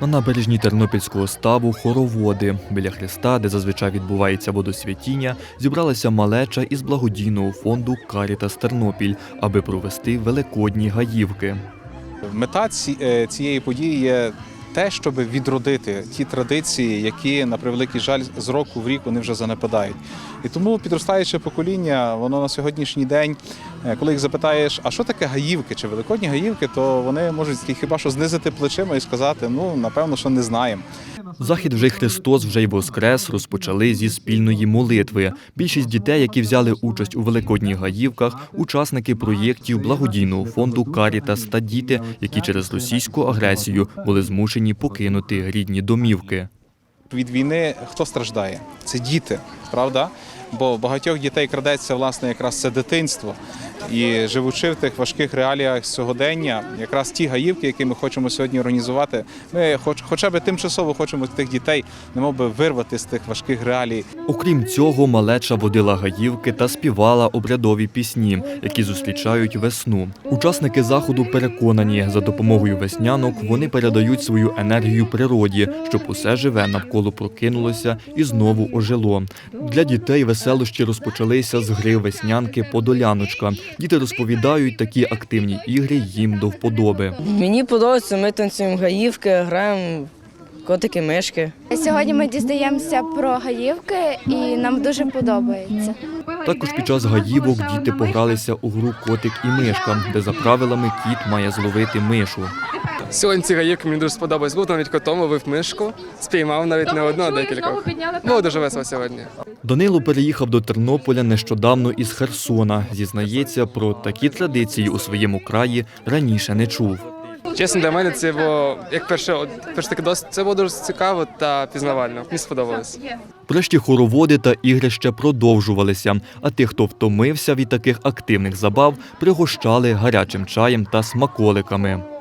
На набережні Тернопільського ставу хороводи біля хреста, де зазвичай відбувається водосвятіння, зібралася малеча із благодійного фонду Карітас Тернопіль, аби провести великодні гаївки. Мета е, цієї події є те, щоб відродити ті традиції, які на превеликий жаль з року в рік вони вже занепадають. І тому підростаюче покоління, воно на сьогоднішній день, е, коли їх запитаєш, а що таке гаївки чи великодні гаївки, то вони можуть хіба що знизити плечима і сказати, ну напевно, що не знаємо. Захід вже Христос, вже й Воскрес розпочали зі спільної молитви. Більшість дітей, які взяли участь у великодніх гаївках, учасники проєктів благодійного фонду Карітас та діти, які через російську агресію були змушені покинути рідні домівки. Від війни хто страждає? Це діти, правда? Бо багатьох дітей крадеться власне якраз це дитинство. І живучи в тих важких реаліях сьогодення, якраз ті гаївки, які ми хочемо сьогодні організувати, ми хоч, хоча б тимчасово хочемо тих дітей, немов би вирвати з тих важких реалій. Окрім цього, малеча водила гаївки та співала обрядові пісні, які зустрічають весну. Учасники заходу переконані, за допомогою веснянок вони передають свою енергію природі, щоб усе живе навколо прокинулося і знову ожило. Для дітей веселощі розпочалися з гри веснянки Подоляночка. Діти розповідають, такі активні ігри їм до вподоби. Мені подобається, ми танцюємо гаївки, граємо котики, мишки. Сьогодні ми дізнаємося про гаївки і нам дуже подобається. Також під час гаївок діти погралися у гру Котик і мишка, де за правилами кіт має зловити мишу. Сьогодні ці гаївки мені дуже сподобались. Був навіть котом, ловив мишку, спіймав навіть не одну, а декількох. Було дуже весело сьогодні. Данило переїхав до Тернополя нещодавно із Херсона. Зізнається, про такі традиції у своєму краї раніше не чув. Чесно, для мене це було як перше, от, перше таке досить. Це було дуже цікаво та пізнавально. Мені сподобалось. Врешті хороводи та ігрища продовжувалися, а тих, хто втомився від таких активних забав, пригощали гарячим чаєм та смаколиками.